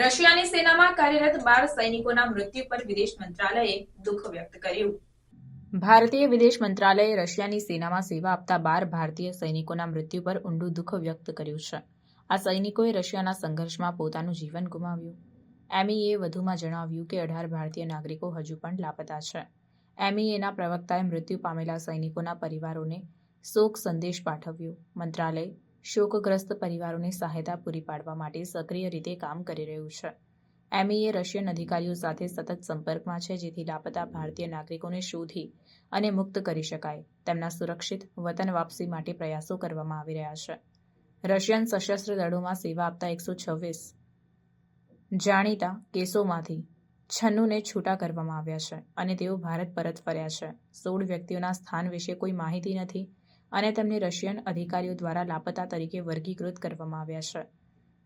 રશિયાની સેનામાં કાર્યરત બાર સૈનિકોના મૃત્યુ પર વિદેશ મંત્રાલયે દુઃખ વ્યક્ત કર્યું. ભારતીય વિદેશ મંત્રાલયે રશિયાની સેનામાં સેવા આપતા બાર ભારતીય સૈનિકોના મૃત્યુ પર ઊંડું દુઃખ વ્યક્ત કર્યું છે. આ સૈનિકોએ રશિયાના સંઘર્ષમાં પોતાનું જીવન ગુમાવ્યું. એમઈએ વધુમાં જણાવ્યું કે અઢાર ભારતીય નાગરિકો હજુ પણ લાપતા છે. એમઈએના પ્રવક્તાએ મૃત્યુ પામેલા સૈનિકોના પરિવારોને શોક સંદેશ પાઠવ્યો. મંત્રાલય શોકગ્રસ્ત પરિવારોને સહાયતા પૂરી પાડવા માટે સક્રિય રીતે કામ કરી રહ્યું છે. એમઈએ રશિયન અધિકારીઓ સાથે સતત સંપર્કમાં છે, જેથી લાપતા ભારતીય નાગરિકોને શોધી અને મુક્ત કરી શકાય. તેમના સુરક્ષિત વતન વાપસી માટે પ્રયાસો કરવામાં આવી રહ્યા છે. રશિયન સશસ્ત્ર દળોમાં સેવા આપતા એકસો છવ્વીસ જાણીતા કેસોમાંથી છન્નુને છૂટા કરવામાં આવ્યા છે અને તેઓ ભારત પરત ફર્યા છે. સોળ વ્યક્તિઓના સ્થાન વિશે કોઈ માહિતી નથી અને તેમને રશિયન અધિકારીઓ દ્વારા લાપતા તરીકે વર્ગીકૃત કરવામાં આવ્યા છે.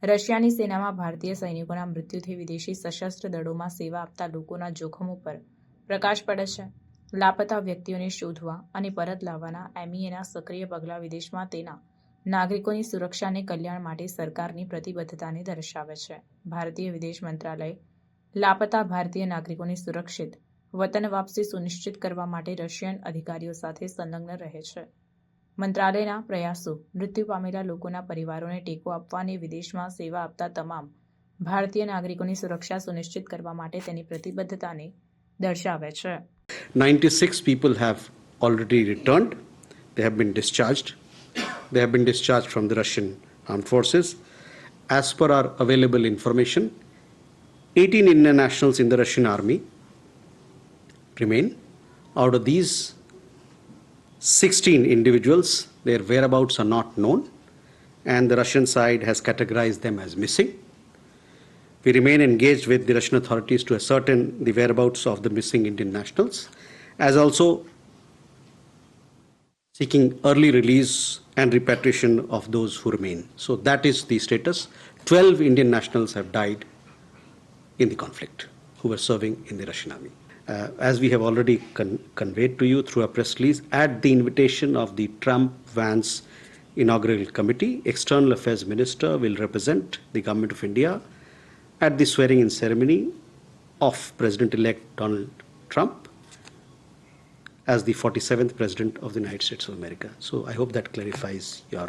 રશિયાની સેનામાં ભારતીય સૈનિકોના મૃત્યુથી વિદેશી સશસ્ત્ર દળોમાં સેવા આપતા લોકોના જોખમ ઉપર પ્રકાશ પડે છે. લાપતા વ્યક્તિઓને શોધવા અને પરત લાવવાના એમઈએના સક્રિય પગલાં વિદેશમાં તેના નાગરિકોની સુરક્ષા અને કલ્યાણ માટે સરકારની પ્રતિબદ્ધતાને દર્શાવે છે. ભારતીય વિદેશ મંત્રાલય લાપતા ભારતીય નાગરિકોની સુરક્ષિત, વતન વાપસી સુનિશ્ચિત કરવા માટે રશિયન અધિકારીઓ સાથે સંલગ્ન રહે છે. મંત્રાલયના પ્રયાસો મૃત્યુ પામેલા લોકોના પરિવારોને ટેકો આપવા અને વિદેશમાં સેવા આપતા તમામ ભારતીય નાગરિકોની સુરક્ષા સુનિશ્ચિત કરવા માટે તેની પ્રતિબદ્ધતાને દર્શાવે છે 96 people have already returned. They have been discharged. They have been discharged from the Russian armed forces. As per our available information, 18 Indian nationals in the Russian army remain. Out of these, 16 individuals, their whereabouts are not known, and the Russian side has categorized them as missing. We remain engaged with the Russian authorities to ascertain the whereabouts of the missing Indian nationals, as also seeking early release and repatriation of those who remain. So that is the status. 12 Indian nationals have died in the conflict who were serving in the Russian army. Uh, as we have already con- conveyed to you through a press release, at the invitation of the Trump Vance Inaugural Committee, External Affairs Minister will represent the Government of India at the swearing in ceremony of President elect Donald Trump as the 47th President of the United States of America. So I hope that clarifies your